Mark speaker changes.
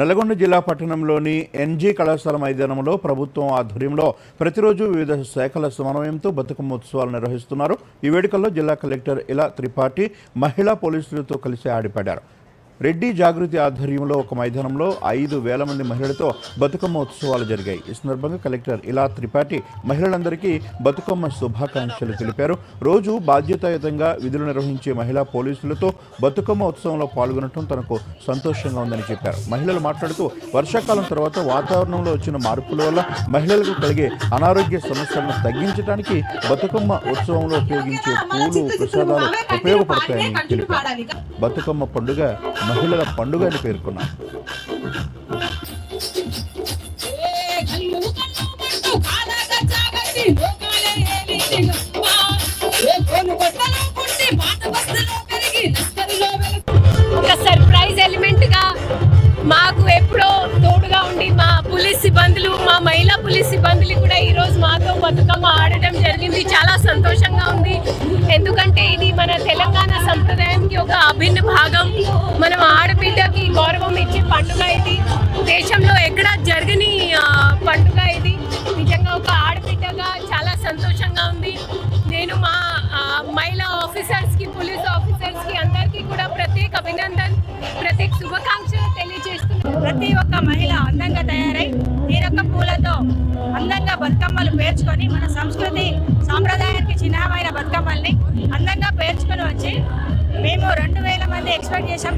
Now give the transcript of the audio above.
Speaker 1: నల్గొండ జిల్లా పట్టణంలోని ఎన్జీ కళాశాల మైదానంలో ప్రభుత్వం ఆధ్వర్యంలో ప్రతిరోజు వివిధ శాఖల సమన్వయంతో బతుకమ్మ ఉత్సవాలు నిర్వహిస్తున్నారు. ఈ వేడుకల్లో జిల్లా కలెక్టర్ ఇలా త్రిపాఠి మహిళా పోలీసులతో కలిసి ఆడిపడ్డారు. రెడ్డి జాగృతి ఆధ్వర్యంలో ఒక మైదానంలో ఐదు వేల మంది మహిళలతో బతుకమ్మ ఉత్సవాలు జరిగాయి. ఈ సందర్భంగా కలెక్టర్ ఇలా త్రిపాఠి మహిళలందరికీ బతుకమ్మ శుభాకాంక్షలు తెలిపారు. రోజు బాధ్యతాయుతంగా విధులు నిర్వహించే మహిళా పోలీసులతో బతుకమ్మ ఉత్సవంలో పాల్గొనడం తనకు సంతోషంగా ఉందని చెప్పారు. మహిళలు మాట్లాడుతూ వర్షాకాలం తర్వాత వాతావరణంలో వచ్చిన మార్పుల వల్ల మహిళలకు కలిగే అనారోగ్య సమస్యలను తగ్గించడానికి బతుకమ్మ ఉత్సవంలో ఉపయోగించే పూలు ప్రసాదాలు ఉపయోగపడతాయని తెలిపారు. బతుకమ్మ పండుగ మహిళల పండుగ అని పేర్కొన్నారు
Speaker 2: ఒక సర్ప్రైజ్ ఎలిమెంట్గా మాకు ఎప్పుడో తోడుగా ఉండి మా పోలీస్ సిబ్బందులు మా మహిళా పోలీస్ సిబ్బందులు కూడా ఈ రోజు మాతో బతుకమ్మ ఆడటం జరిగింది. చాలా సంతోషంగా ఉంది. ఎందుకంటే ఇది మన తెలంగాణ సంప్రదాయానికి ఒక అభిన్న భాగం. పండుగ ఇది. దేశంలో ఎక్కడ జరగని పండుగ ఇది. నిజంగా ఒక ఆడబిడ్డగా చాలా సంతోషంగా ఉంది. నేను మా మహిళా ఆఫీసర్స్కి పోలీస్ ఆఫీసర్స్కి అందరికీ కూడా ప్రత్యేక అభినందన్ ప్రత్యేక శుభాకాంక్షలు తెలియజేస్తున్నాను.
Speaker 3: ప్రతి ఒక్క మహిళ అందంగా తయారై తీరొక్క పూలతో అందంగా బతుకమ్మలు పేర్చుకొని మన సంస్కృతి సాంప్రదాయానికి చిహ్నమైన బతుకమ్మల్ని అందంగా పేర్చుకొని వచ్చి మేము రెండు వేల మంది ఎక్స్పెక్ట్ చేసాం